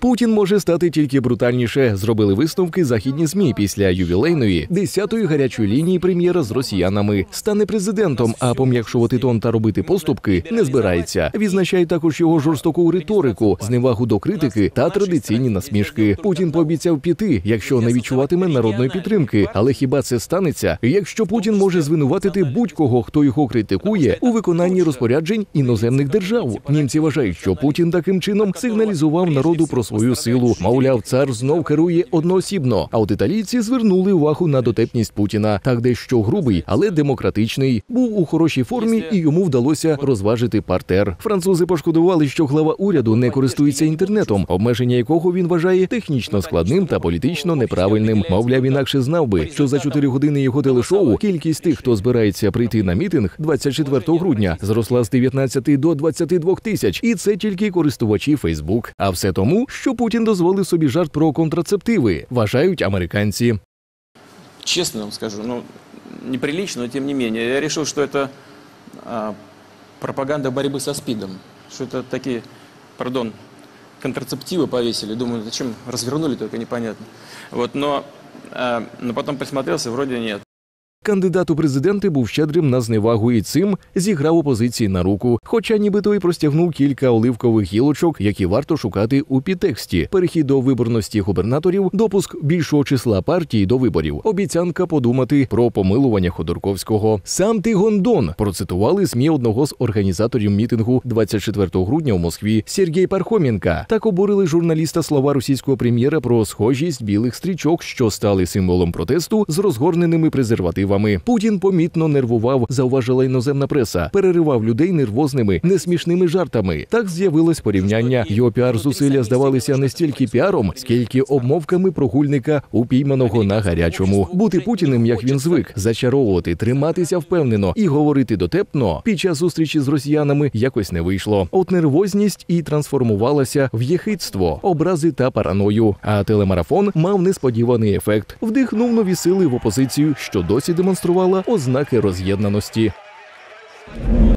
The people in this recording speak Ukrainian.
Путін може стати тільки брутальніше. Зробили висновки західні змі після ювілейної 10-ї гарячої лінії прем'єра з росіянами. Стане президентом, а пом'якшувати тон та робити поступки не збирається. Відзначає також його жорстоку риторику, зневагу до критики та традиційні насмішки. Путін пообіцяв піти, якщо не відчуватиме народної підтримки. Але хіба це станеться, якщо Путін може звинуватити будь-кого, хто його критикує у виконанні розпоряджень іноземних держав? Німці вважають, що Путін таким чином сигналізував народу про свою силу. Мовляв, цар знов керує одноосібно. А от італійці звернули увагу на дотепність Путіна. Так дещо грубий, але демократичний. Був у хорошій формі, і йому вдалося розважити партер. Французи пошкодували, що глава уряду не користується інтернетом, обмеження якого він вважає технічно складним та політично неправильним. Мовляв, інакше знав би, що за 4 години його телешоу кількість тих, хто збирається прийти на мітинг 24 грудня, зросла з 19 до 22 тисяч, і це тільки користувачі Фейсбук. А все тому, що Путін дозволив собі жарт про контрацептиви, вважають американці. Честно вам скажу, ну, неприлично, но тем не менее. Я решил, что это а, пропаганда борьбы со СПИДом. Что это такие, пардон, контрацептивы повесили. Думаю, зачем развернули, только непонятно. Вот, но, а, но потом присмотрелся, вроде нет. Кандидат у президенти був щедрим на зневагу і цим зіграв опозиції на руку. Хоча нібито й простягнув кілька оливкових гілочок, які варто шукати у підтексті: перехід до виборності губернаторів, допуск більшого числа партій до виборів, обіцянка подумати про помилування Ходорковського. Сам ти Гондон процитували змі одного з організаторів мітингу 24 грудня у Москві Сергій Пархомєнка. Так обурили журналіста слова російського прем'єра про схожість білих стрічок, що стали символом протесту з розгорненими презервативами. Путін помітно нервував, зауважила іноземна преса, переривав людей нервозними, несмішними жартами. Так з'явилось порівняння. Його піар-зусилля здавалися не стільки піаром, скільки обмовками прогульника, упійманого на гарячому. Бути путіним, як він звик, зачаровувати, триматися впевнено і говорити дотепно під час зустрічі з росіянами якось не вийшло. От нервозність і трансформувалася в єхидство, образи та параною. А телемарафон мав несподіваний ефект. Вдихнув нові сили в опозицію, що досі демонструвала ознаки роз'єднаності.